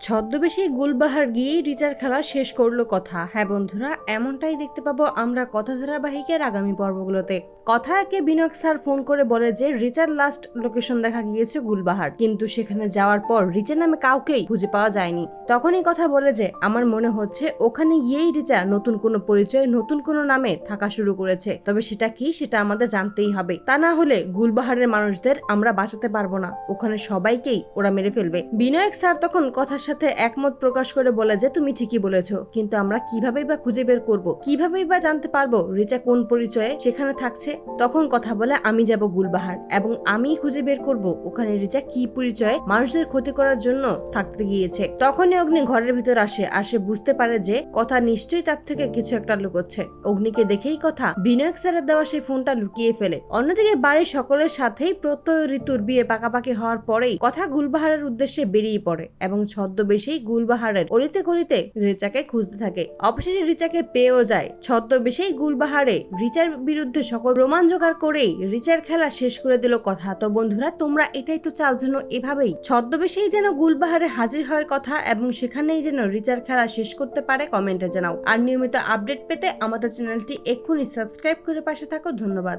ছদ্মবেশে গুলবাহার গিয়ে রিচার খেলা শেষ করল কথা। হ্যাঁ বন্ধুরা, এমনটাই দেখতে পাবো আমরা কথা ধারাবাহিকের আগামী পর্বগুলোতে। কথা একে বিনয় স্যার ফোন করে বলে যে, রিচার লাস্ট লোকেশন দেখা গিয়েছে গুলবাহার। কিন্তু সেখানে যাওয়ার পর রিচার নামে কাউকেই খুঁজে পাওয়া যায়নি। তখনই কথা বলে যে, আমার মনে হচ্ছে ওখানে গিয়েই রিচা নতুন কোনো পরিচয়, নতুন কোনো নামে থাকা শুরু করেছে। তবে সেটা কি, সেটা আমাদের জানতেই হবে। তা না হলে গুলবাহারের মানুষদের আমরা বাঁচাতে পারব না। ওখানে সবাইকেই ওরা মেরে ফেলবে। বিনয়ক স্যার তখন কথার সাথে একমত প্রকাশ করে বলে যে তুমি ঠিকই বলেছ, কিন্তু আমরা কিভাবেই বা খুঁজে বের করব? কিভাবেই বা জানতে পারব রিচা কোন পরিচয়ে সেখানে থাকছে? তখন কথা বলে, আমি যাব গুলবাহার এবং আমি খুঁজে বের করব ওখানে রিচা কি পরিচয়ে মানুষদের ক্ষতি করার জন্য থাকতে গিয়েছে। তখনই অগ্নি ঘরের ভিতর আসে, আর সে বুঝতে পারে যে কথা নিশ্চয়ই তার থেকে কিছু একটা লুকোচ্ছে। অগ্নিকে দেখেই কথা বিনয়ক স্যারের দেওয়া সেই ফোনটা লুকিয়ে ফেলে। অন্যদিকে বাড়ির সকলের সাথেই প্রত্যয় ঋতুর বিয়ে পাকাপাকি হওয়ার পরেই কথা গুলবাহারের উদ্দেশ্যে বেরিয়ে পড়ে এবং ছদ্মবেশেই গুলবাহারের অলিতে গলিতে রিচাকে খুঁজতে থাকে। অবশেষে রিচাকে পেয়েও যায়। ছদ্মবেশেই গুলবাহারে রিচার বিরুদ্ধে সকল রোমান জোগাড় করেই রিচার খেলা শেষ করে দিল কথা। তো বন্ধুরা, তোমরা এটাই তো চাও যেন এভাবেই ছদ্মবেশেই যেন গুলবাহারে হাজির হয় কথা এবং সেখানেই যেন রিচার খেলা শেষ করতে পারে কমেন্টে জানাও। আর নিয়মিত আপডেট পেতে আমাদের চ্যানেলটি এক্ষুনি সাবস্ক্রাইব করে পাশে থাকো। ধন্যবাদ।